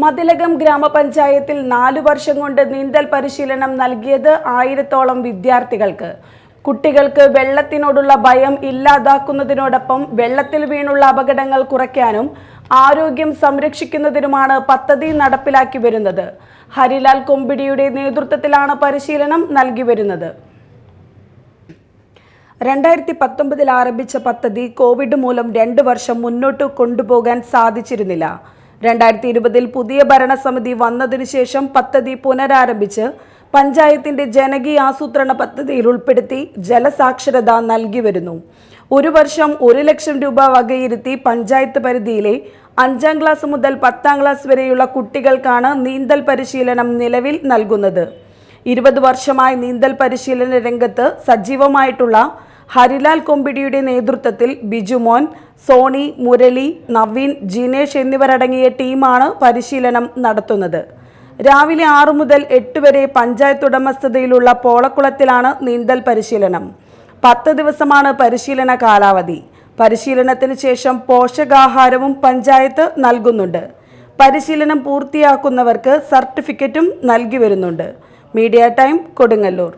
മതിലകം ഗ്രാമപഞ്ചായത്തിൽ നാലു വർഷം കൊണ്ട് നീന്തൽ പരിശീലനം നൽകിയത് ആയിരത്തോളം വിദ്യാർത്ഥികൾക്ക്. കുട്ടികൾക്ക് വെള്ളത്തിനോടുള്ള ഭയം ഇല്ലാതാക്കുന്നതിനോടൊപ്പം വെള്ളത്തിൽ വീണുള്ള അപകടങ്ങൾ കുറയ്ക്കാനും ആരോഗ്യം സംരക്ഷിക്കുന്നതിനുമാണ് പദ്ധതി നടപ്പിലാക്കി വരുന്നത്. ഹരിലാൽ കൊമ്പിടിയുടെ നേതൃത്വത്തിലാണ് പരിശീലനം നൽകി വരുന്നത്. രണ്ടായിരത്തി പത്തൊമ്പതിൽ ആരംഭിച്ച പദ്ധതി കോവിഡ് മൂലം രണ്ട് വർഷം മുന്നോട്ട് കൊണ്ടുപോകാൻ സാധിച്ചിരുന്നില്ല. രണ്ടായിരത്തി ഇരുപതിൽ പുതിയ ഭരണസമിതി വന്നതിനു ശേഷം പദ്ധതി പുനരാരംഭിച്ച് പഞ്ചായത്തിന്റെ ജനകീയ ആസൂത്രണ പദ്ധതിയിൽ ഉൾപ്പെടുത്തി ജലസാക്ഷരത നൽകി വരുന്നു. ഒരു വർഷം ഒരു ലക്ഷം രൂപ വകയിരുത്തി പഞ്ചായത്ത് പരിധിയിലെ അഞ്ചാം ക്ലാസ് മുതൽ പത്താം ക്ലാസ് വരെയുള്ള കുട്ടികൾക്കാണ് നീന്തൽ പരിശീലനം നിലവിൽ നൽകുന്നത്. ഇരുപത് വർഷമായി നീന്തൽ പരിശീലന രംഗത്ത് സജീവമായിട്ടുള്ള ഹരിലാൽ കൊമ്പിടിയുടെ നേതൃത്വത്തിൽ ബിജുമോൻ സോണി മുരളി നവീൻ ജിനേഷ് എന്നിവരടങ്ങിയ ടീമാണ് പരിശീലനം നടത്തുന്നത്. രാവിലെ ആറു മുതൽ എട്ട് വരെ പഞ്ചായത്ത് ഉടമസ്ഥതയിലുള്ള പോളക്കുളത്തിലാണ് നീന്തൽ പരിശീലനം. പത്ത് ദിവസമാണ് പരിശീലന കാലാവധി. പരിശീലനത്തിന് ശേഷം പോഷകാഹാരവും പഞ്ചായത്ത് നൽകുന്നുണ്ട്. പരിശീലനം പൂർത്തിയാക്കുന്നവർക്ക് സർട്ടിഫിക്കറ്റും നൽകി വരുന്നുണ്ട്. Media time Kodungallur.